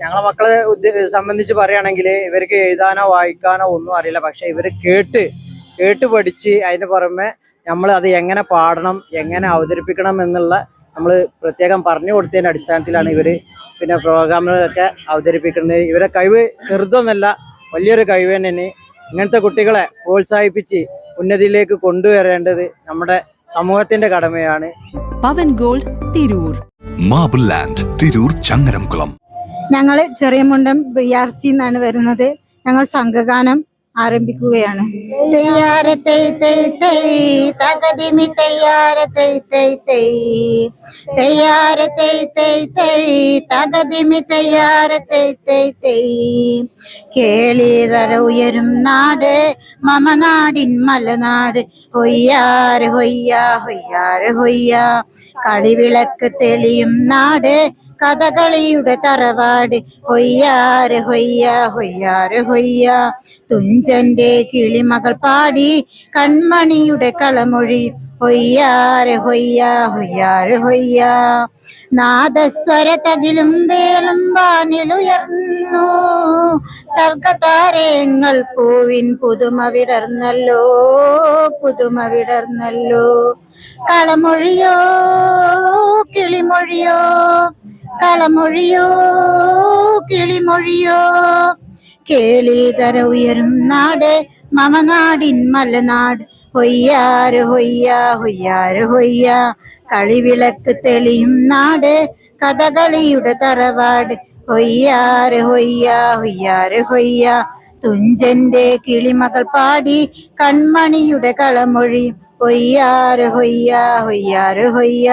ഞങ്ങളെ മക്കളെ സംബന്ധിച്ച് പറയുകയാണെങ്കിൽ ഇവർക്ക് എഴുതാനോ വായിക്കാനോ ഒന്നും അറിയില്ല. പക്ഷെ ഇവർ കേട്ട് കേട്ട് പഠിച്ച് അതിന് പുറമെ നമ്മൾ അത് എങ്ങനെ പാടണം എങ്ങനെ അവതരിപ്പിക്കണം എന്നുള്ള നമ്മൾ പ്രത്യേകം പറഞ്ഞു കൊടുത്തതിന്റെ അടിസ്ഥാനത്തിലാണ് ഇവർ പിന്നെ പ്രോഗ്രാമുകളൊക്കെ അവതരിപ്പിക്കുന്നത്. ഇവരെ കഴിവ് ചെറുതൊന്നല്ല വലിയൊരു കഴിവ് തന്നെയാണ്. ഇങ്ങനത്തെ കുട്ടികളെ പ്രോത്സാഹിപ്പിച്ച് ഉന്നതിയിലേക്ക് കൊണ്ടുവരേണ്ടത് നമ്മുടെ സമൂഹത്തിന്റെ കടമയാണ്. Pavan gold Tirur. Marble land Tirur Changaramkulam. ഞങ്ങൾ ചെറിയമുണ്ടം ബി ആർ സി എന്നാണ് വരുന്നത്. ഞങ്ങൾ സംഘഗാനം ആരംഭിക്കുകയാണ്. തെയ്യാറ കേളിതര ഉയരും നാട് മമ നാടിൻ മലനാട്. ഹൊയ്യാറ് ഹൊയ്യ ഹൊയ്യാറ് ഹൊയ്യ. കളിവിളക്ക് തെളിയും നാട് കഥകളിയുടെ തറവാട്. ഹൊയ്യാറ് ഹൊയ്യ ഹൊയ്യാറ് ഹൊയ്യ. തുഞ്ചന്റെ കിളിമകൾ പാടി കൺമണിയുടെ കളമൊഴി. ഹൊയ്യാറ് ഹൊയ്യ ഹൊയ്യാറ് ഹൊയ്യ. നാദസ്വര തകിലും വേലും വാനിലുയർന്നു. സർഗതാരങ്ങൾ പൂവിൻ പുതുമ വിടർന്നല്ലോ പുതുമ വിടർന്നല്ലോ. കളമൊഴിയോ കിളിമൊഴിയോ? കളമൊഴിയോ കിളിമൊഴിയോ? കേളിതര ഉയരും നാട് മമനാടിൻ മലനാട്. ഹൊയ്യാറ് ഹൊയ്യ ഹൊയ്യാറ് ഹൊയ്യ. കളിവിളക്ക് തെളിയും നാട് കഥകളിയുടെ തറവാട്. ഹൊയ്യാറ് ഹൊയ്യ ഹൊയ്യാറ് ഹൊയ്യ. തുഞ്ചന്റെ കിളിമകൾ പാടി കൺമണിയുടെ കളമൊഴി. ഹൊയ്യാറ് ഹൊയ്യ ഹൊയ്യാറ് ഹൊയ്യ.